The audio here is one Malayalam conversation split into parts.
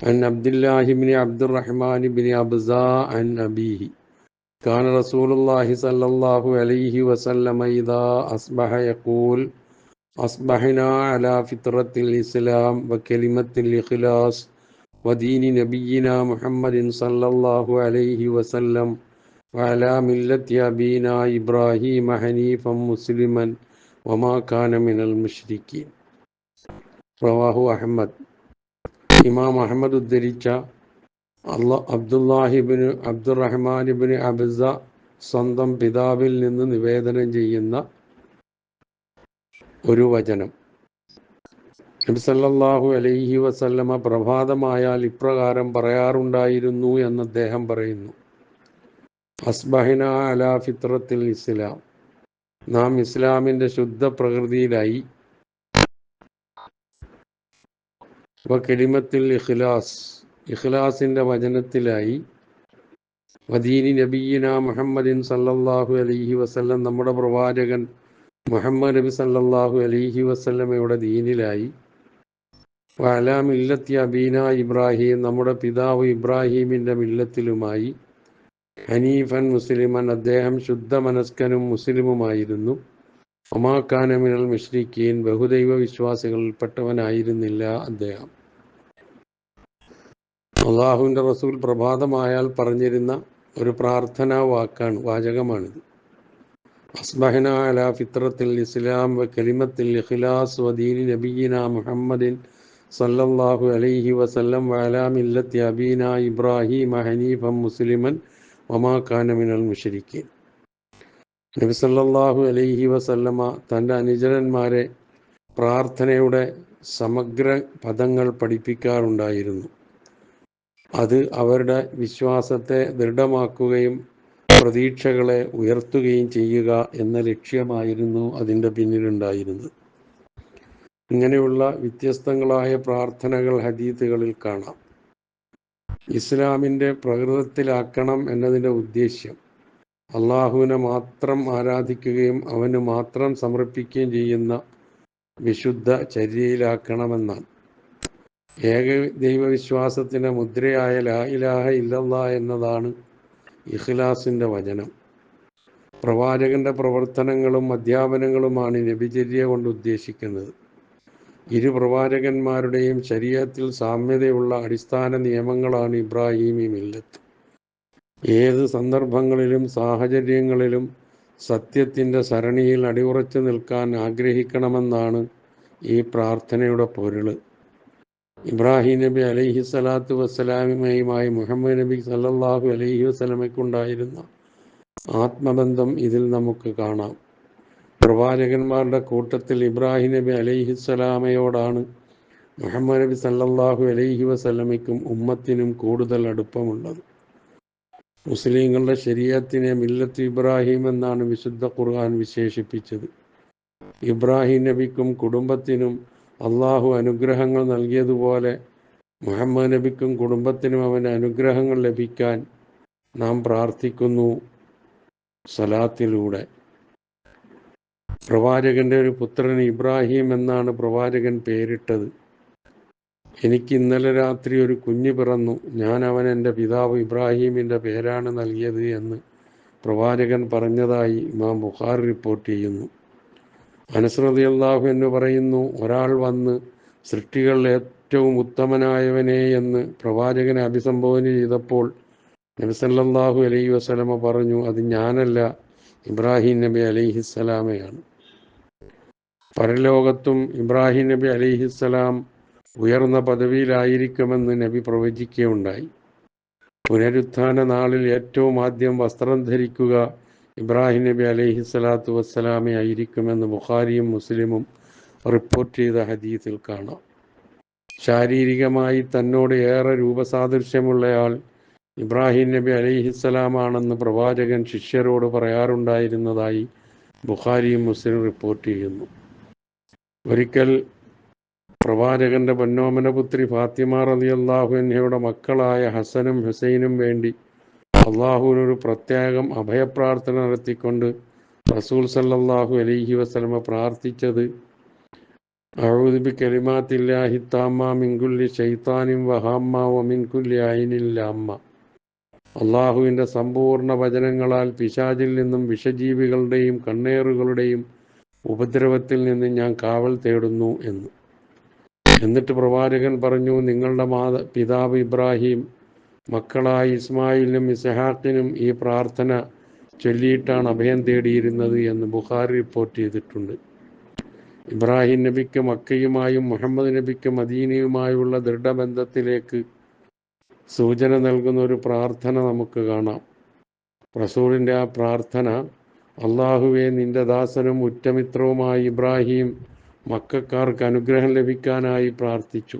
عن عبد الله بن عبد الرحمن بن أبزاء عن أبيه. كان رسول الله صلى الله عليه وسلم إذا أصبح يقول أصبحنا على فطرة الإسلام وكلمة الإخلاص ودين نبينا محمد صلى الله عليه وسلم وعلى ملة أبينا إبراهيم حنيفا مسلما وما كان من المشركين. رواه أحمد. ഇമാം അഹമ്മദ് ഉദ്ധരിച്ച അള്ള അബ്ദുല്ലാഹിബിന് അബ്ദുറഹ്മാനിബിന് അബിസ സ്വന്തം പിതാവിൽ നിന്ന് നിവേദനം ചെയ്യുന്ന ഒരു വചനം. നബിസല്ലാഹു അലൈഹി വസല്ലമ പ്രഭാതമായാൽ ഇപ്രകാരം പറയാറുണ്ടായിരുന്നു എന്ന് അദ്ദേഹം പറയുന്നു. അസ്ബഹിന അലാ ഫിത്രത്തിൽ ഇസ്ലാം. നാം ഇസ്ലാമിന്റെ ശുദ്ധ പ്രകൃതിയിലായി കെലിമത്തിൽ ഇഖ്ലാസ് ഇഖ്ലാസിന്റെ വചനത്തിലായി വദീനി നബീന മുഹമ്മദിൻ സല്ലല്ലാഹു അലൈഹി വസല്ലം നമ്മുടെ പ്രവാചകൻ മുഹമ്മദ് നബി സല്ലല്ലാഹു അലൈഹി വസല്ലമയുടെ ദീനിലായി. വഅലാ മില്ലത്തി അബീന ഇബ്രാഹിം നമ്മുടെ പിതാവ് ഇബ്രാഹീമിന്റെ മില്ലത്തിലുമായി ഹനീഫൻ മുസ്ലിമൻ അദ്ദേഹം ശുദ്ധ മനസ്കനും മുസ്ലിമുമായിരുന്നു ഒമാക്കാനമിനൽ മിഷ്രിക്കീൻ ബഹുദൈവ വിശ്വാസികളിൽപ്പെട്ടവനായിരുന്നില്ല അദ്ദേഹം. അള്ളാഹുവിന്റെ റസൂൽ പ്രഭാതമായാൽ പറഞ്ഞിരുന്ന ഒരു പ്രാർത്ഥനാ വാക്കാണ് വാചകമാണിത്. അസ്ബഹന അല ഫിത്രത്തിൽ ഇസ്ലാം വ കലിമത്തിൽ ഇഖ്ലാസ് വദീനി നബീന മുഹമ്മദിൻ സല്ലല്ലാഹു അലൈഹി വസല്ലം വഅലാ മില്ലത്തി അബീന ഇബ്രാഹിം ഹനീഫം മുസ്ലിമൻ വമാ കാന മിനൽ മുഷരിക്കീൻ നബി സല്ലല്ലാഹു അലൈഹി വസല്ലമ തന്റെ അനുചരന്മാരെ പ്രാർത്ഥനയുടെ സമഗ്ര പദങ്ങൾ പഠിപ്പിക്കാറുണ്ടായിരുന്നു. അത് അവരുടെ വിശ്വാസത്തെ ദൃഢമാക്കുകയും പ്രതീക്ഷകളെ ഉയർത്തുകയും ചെയ്യുക എന്ന ലക്ഷ്യമായിരുന്നു അതിന്റെ പിന്നിലുണ്ടായിരുന്നത്. ഇങ്ങനെയുള്ള വ്യത്യസ്തങ്ങളായ പ്രാർത്ഥനകൾ ഹദീത്തുകളിൽ കാണാം. ഇസ്ലാമിന്റെ പ്രകൃതത്തിലാക്കണം എന്നതിന്റെ ഉദ്ദേശ്യം അള്ളാഹുവിനെ മാത്രം ആരാധിക്കുകയും അവന് മാത്രം സമർപ്പിക്കുകയും ചെയ്യുന്ന വിശുദ്ധ ചര്യയിലാക്കണമെന്നാണ്. ഏക ദൈവവിശ്വാസത്തിന്റെ മുദ്രയായ ലാ ഇലാഹ ഇല്ലല്ല എന്നതാണ് ഇഖ്ലാസിന്റെ വചനം. പ്രവാചകന്റെ പ്രവർത്തനങ്ങളും അധ്യാപനങ്ങളുമാണ് നബിചര്യ കൊണ്ട് ഉദ്ദേശിക്കുന്നത്. ഇരു പ്രവാചകന്മാരുടെയും ശരീരത്തിൽ സാമ്യതയുള്ള അടിസ്ഥാന നിയമങ്ങളാണ് ഇബ്രാഹിമി മില്ലത്ത്. ഏത് സന്ദർഭങ്ങളിലും സാഹചര്യങ്ങളിലും സത്യത്തിന്റെ സരണിയിൽ അടിയുറച്ചു നിൽക്കാൻ ആഗ്രഹിക്കണമെന്നാണ് ഈ പ്രാർത്ഥനയുടെ പൊരുൾ. ഇബ്രാഹിം നബി അലൈഹി സ്വലാത്തു വസ്സലാമിയുമായി മുഹമ്മദ് നബി സല്ലാഹു അലൈഹി വസ്ലമയ്ക്കുണ്ടായിരുന്ന ആത്മബന്ധം ഇതിൽ നമുക്ക് കാണാം. പ്രവാചകന്മാരുടെ കൂട്ടത്തിൽ ഇബ്രാഹിം നബി അലൈഹി സ്വലാമയോടാണ് മുഹമ്മദ് നബി സല്ലാഹു അലൈഹി വസ്ലമയ്ക്കും ഉമ്മത്തിനും കൂടുതൽ അടുപ്പമുള്ളത്. മുസ്ലിങ്ങളുടെ ശരീരത്തിനെ മില്ലത്ത് ഇബ്രാഹിം എന്നാണ് വിശുദ്ധ ഖുർആൻ വിശേഷിപ്പിച്ചത്. ഇബ്രാഹിം നബിക്കും കുടുംബത്തിനും അള്ളാഹു അനുഗ്രഹങ്ങൾ നൽകിയതുപോലെ മുഹമ്മദ് നബിക്കും കുടുംബത്തിനും അവന് അനുഗ്രഹങ്ങൾ ലഭിക്കാൻ നാം പ്രാർത്ഥിക്കുന്നു സലാത്തിലൂടെ. പ്രവാചകന്റെ ഒരു പുത്രൻ ഇബ്രാഹിം എന്നാണ് പ്രവാചകൻ പേരിട്ടത്. എനിക്ക് ഇന്നലെ രാത്രി ഒരു കുഞ്ഞ് പിറന്നു. ഞാൻ അവൻ എന്റെ പിതാവ് ഇബ്രാഹീമിന്റെ പേരാണ് നൽകിയത് എന്ന് പ്രവാചകൻ പറഞ്ഞതായി ഇമാം ബുഖാർ റിപ്പോർട്ട് ചെയ്യുന്നു. അനസ്രതി എന്ന് പറയുന്നു ഒരാൾ വന്ന് സൃഷ്ടികളിൽ ഏറ്റവും ഉത്തമനായവനെ എന്ന് പ്രവാചകനെ അഭിസംബോധന ചെയ്തപ്പോൾ നബിസല്ലാഹു അലൈഹി വസ്ലമ പറഞ്ഞു അത് ഞാനല്ല ഇബ്രാഹിം നബി അലിഹിസ്സലാമയാണ് പരലോകത്തും ഇബ്രാഹിം നബി അലൈഹിസ്സലാം ഉയർന്ന പദവിയിലായിരിക്കുമെന്ന് നബി പ്രവചിക്കുകയുണ്ടായി. പുനരുത്ഥാന നാളിൽ ഏറ്റവും ആദ്യം വസ്ത്രം ധരിക്കുക ഇബ്രാഹിം നബി അലൈഹി സ്വലാത്തു വസ്സലാമെ ആയിരിക്കുമെന്ന് ബുഖാരിയും മുസ്ലിമും റിപ്പോർട്ട് ചെയ്ത ഹദീസിൽ കാണാം. ശാരീരികമായി തന്നോട് ഏറെ രൂപസാദൃശ്യമുള്ളയാൾ ഇബ്രാഹിം നബി അലിഹിസ്സലാമാണെന്ന് പ്രവാചകൻ ശിഷ്യരോട് പറയാറുണ്ടായിരുന്നതായി ബുഖാരിയും മുസ്ലിം റിപ്പോർട്ട് ചെയ്യുന്നു. ഒരിക്കൽ പ്രവാചകന്റെ പൊന്നോമനപുത്രി ഫാത്തിമ റലി അള്ളാഹുവിനയുടെ മക്കളായ ഹസനും ഹുസൈനും വേണ്ടി അള്ളാഹുവിനൊരു പ്രത്യേകം അഭയപ്രാർത്ഥന നടത്തിക്കൊണ്ട് റസൂൽ സല്ലാഹു അലൈഹി വസ്ലമ പ്രാർത്ഥിച്ചത് അള്ളാഹുവിന്റെ സമ്പൂർണ വചനങ്ങളാൽ പിശാചിൽ നിന്നും വിഷജീവികളുടെയും കണ്ണേറുകളുടെയും ഉപദ്രവത്തിൽ നിന്ന് ഞാൻ കാവൽ തേടുന്നു എന്ന്. എന്നിട്ട് പ്രവാചകൻ പറഞ്ഞു നിങ്ങളുടെ മാത പിതാവ് ഇബ്രാഹിം മക്കളായ ഇസ്മായിലിനും ഇസഹാക്കിനും ഈ പ്രാർത്ഥന ചൊല്ലിയിട്ടാണ് അഭയം തേടിയിരുന്നത് എന്ന് ബുഖാരി റിപ്പോർട്ട് ചെയ്തിട്ടുണ്ട്. ഇബ്രാഹിം നബിക്ക് മക്കയുമായും മുഹമ്മദ് നബിക്ക് മദീനയുമായുള്ള ദൃഢബന്ധത്തിലേക്ക് സൂചന നൽകുന്ന ഒരു പ്രാർത്ഥന നമുക്ക് കാണാം. റസൂളിന്റെ ആ പ്രാർത്ഥന അള്ളാഹുവെ നിന്റെ ദാസനും ഉറ്റമിത്രവുമായ ഇബ്രാഹിം മക്കാർക്ക് അനുഗ്രഹം ലഭിക്കാനായി പ്രാർത്ഥിച്ചു.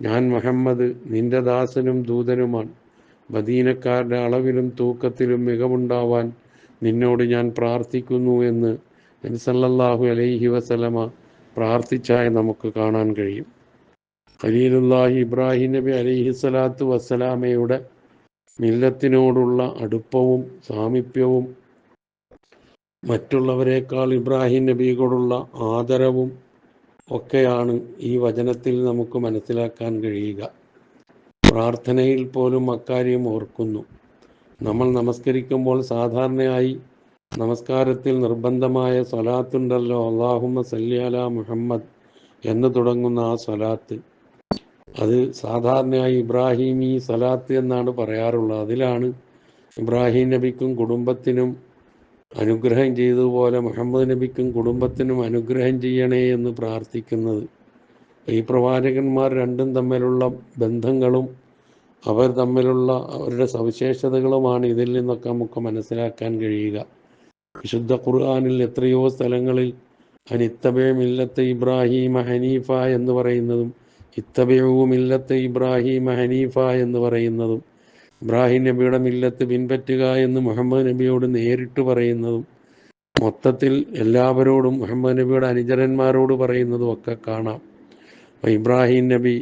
ഞാൻ മുഹമ്മദ് നിന്റെ ദാസനും ദൂതനുമാണ്. മദീനക്കാരുടെ അളവിലും തൂക്കത്തിലും മികവുണ്ടാവാൻ നിന്നോട് ഞാൻ പ്രാർത്ഥിക്കുന്നു എന്ന് നബിസല്ലാഹു അലൈഹി വസലമ പ്രാർത്ഥിച്ചായി നമുക്ക് കാണാൻ കഴിയും. ഖലീലുല്ലാഹി ഇബ്രാഹിം നബി അലൈഹി സ്വലാത്തു വസ്സലാമയുടെ മില്ലത്തിനോടുള്ള അടുപ്പവും സാമീപ്യവും മറ്റുള്ളവരെക്കാൾ ഇബ്രാഹിം നബിയോടുള്ള ആദരവും ഒക്കെയാണ് ഈ വചനത്തിൽ നമുക്ക് മനസ്സിലാക്കാൻ കഴിയുക. പ്രാർത്ഥനയിൽ പോലും അക്കാര്യം ഓർക്കുന്നു. നമ്മൾ നമസ്കരിക്കുമ്പോൾ സാധാരണയായി നമസ്കാരത്തിൽ നിർബന്ധമായ സ്വലാത്തുണ്ടല്ലോ. അള്ളാഹുമ സല്യാല മുഹമ്മദ് എന്ന് തുടങ്ങുന്ന ആ സ്വലാത്ത്. അത് സാധാരണയായി ഇബ്രാഹിമി സലാത്ത് എന്നാണ് പറയാറുള്ളത്. അതിലാണ് ഇബ്രാഹിം നബിക്കും കുടുംബത്തിനും അനുഗ്രഹം ചെയ്തതുപോലെ മുഹമ്മദ് നബിക്കും കുടുംബത്തിനും അനുഗ്രഹം ചെയ്യണേ എന്ന് പ്രാർത്ഥിക്കുന്നത്. ഈ പ്രവാചകന്മാർ രണ്ടും തമ്മിലുള്ള ബന്ധങ്ങളും അവർ തമ്മിലുള്ള അവരുടെ സവിശേഷതകളുമാണ് ഇതിൽ നിന്നൊക്കെ നമുക്ക് മനസ്സിലാക്കാൻ കഴിയുക. വിശുദ്ധ ഖുർആാനിൽ എത്രയോ സ്ഥലങ്ങളിൽ അനിത്തബേ മില്ലത്തെ ഇബ്രാഹിം ഹനീഫ എന്ന് പറയുന്നതും ഇത്തബയവും ഇല്ലത്തെ ഇബ്രാഹിം ഹനീഫ എന്ന് പറയുന്നതും ഇബ്രാഹിം നബിയുടെ മില്ലത്ത് പിൻപറ്റുക എന്ന് മുഹമ്മദ് നബിയോട് നേരിട്ട് പറയുന്നതും മൊത്തത്തിൽ എല്ലാവരോടും മുഹമ്മദ് നബിയുടെ അനുചരന്മാരോട് പറയുന്നതും ഒക്കെ കാണാം. അപ്പോൾ ഇബ്രാഹിം നബി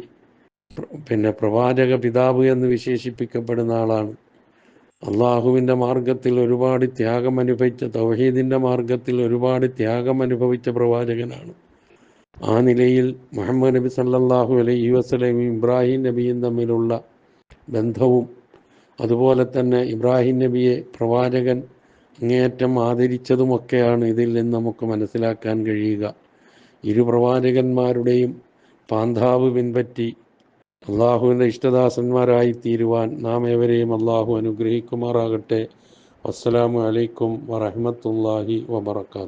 പിന്നെ പ്രവാചക പിതാവ് എന്ന് വിശേഷിപ്പിക്കപ്പെടുന്ന ആളാണ്. അള്ളാഹുവിന്റെ മാർഗത്തിൽ ഒരുപാട് ത്യാഗം അനുഭവിച്ച തൗഹീദിന്റെ മാർഗത്തിൽ ഒരുപാട് ത്യാഗം അനുഭവിച്ച പ്രവാചകനാണ്. ആ നിലയിൽ മുഹമ്മദ് നബി സല്ലാഹു അലൈഹി വസല്ലമയും ഇബ്രാഹിം നബിയും തമ്മിലുള്ള ബന്ധവും അതുപോലെ തന്നെ ഇബ്രാഹിം നബിയെ പ്രവാചകൻ അങ്ങേയറ്റം ആദരിച്ചതുമൊക്കെയാണ് ഇതിൽ നിന്ന് നമുക്ക് മനസ്സിലാക്കാൻ കഴിയുക. ഇരു പ്രവാചകന്മാരുടെയും പാന്താവ് പിൻപറ്റി അള്ളാഹുവിന്റെ ഇഷ്ടദാസന്മാരായി തീരുവാൻ നാം ഏവരെയും അള്ളാഹു അനുഗ്രഹിക്കുമാറാകട്ടെ. അസ്സലാമു അലൈക്കും വറഹമത്തല്ലാഹി വബർക്കാത്തു